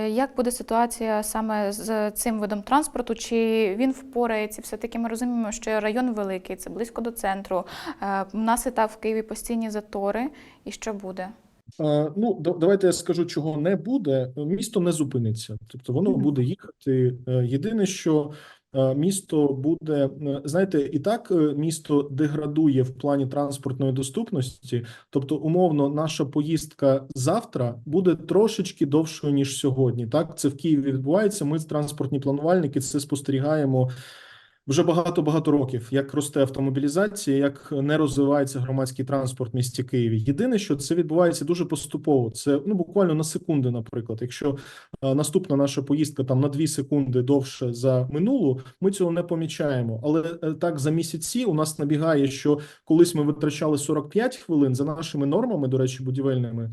Е, Як буде ситуація саме з цим видом транспорту? Чи він впорається? Все-таки ми розуміємо, що район великий, це близько до центру. Е, У нас і так в Києві постійні затори. І що буде? Е, Ну, давайте я скажу, чого не буде. Місто не зупиниться, тобто воно буде їхати. Е, Єдине, що е, місто буде, е, знаєте, і так е, місто деградує в плані транспортної доступності. Тобто, умовно, наша поїздка завтра буде трошечки довшою ніж сьогодні. Так, це в Києві відбувається. Ми, транспортні планувальники, це спостерігаємо. Вже багато багато років, як росте автомобілізація, як не розвивається громадський транспорт в місті Києві. Єдине, що це відбувається дуже поступово. Це ну буквально на секунди. Наприклад, якщо е, наступна наша поїздка там на 2 секунди довше за минулу, ми цього не помічаємо. Але е, так за місяці у нас набігає, що колись ми витрачали 45 хвилин за нашими нормами, до речі, будівельними.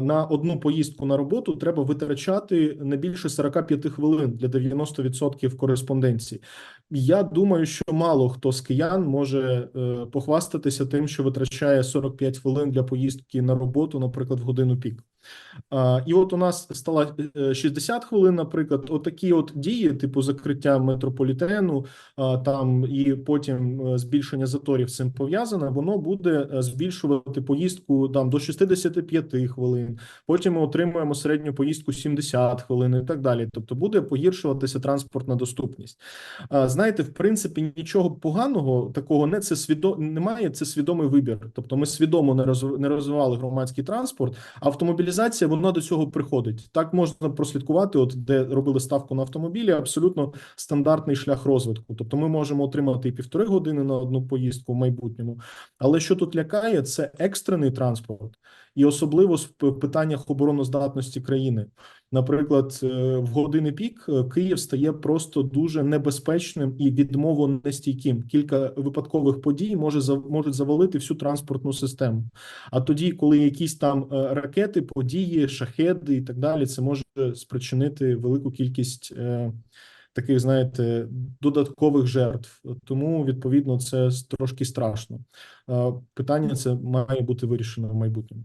На одну поїздку на роботу треба витрачати не більше 45 хвилин для 90% кореспонденції. Я думаю, що мало хто з киян може е, похвастатися тим, що витрачає 45 хвилин для поїздки на роботу, наприклад, в годину пік. І от у нас стало е, 60 хвилин, наприклад, отакі от дії, типу закриття метрополітену, там і потім е, збільшення заторів цим пов'язане, воно буде е, збільшувати поїздку там до 65 хвилин. Потім ми отримуємо середню поїздку 70 хвилин і так далі. Тобто буде погіршуватися транспортна доступність. Знаєте, в принципі, нічого поганого такого не це свідо немає. Це свідомий вибір. Тобто, ми свідомо не розвивали громадський транспорт. а Автомобілізація вона до цього приходить. Так можна прослідкувати, от де робили ставку на автомобілі, абсолютно стандартний шлях розвитку. Тобто, ми можемо отримати і півтори години на одну поїздку в майбутньому. Але що тут лякає, це екстрений транспорт, і особливо в питаннях обороноздатності країни. Наприклад, е, в години пік е, Київ стає просто дуже небезпечним і відмовонестійким. Кілька випадкових подій може можуть завалити всю транспортну систему. А тоді, коли якісь там е, ракети, події, шахеди і так далі, це може спричинити велику кількість таких, знаєте, додаткових жертв. Тому відповідно це трошки страшно. Питання це має бути вирішено в майбутньому.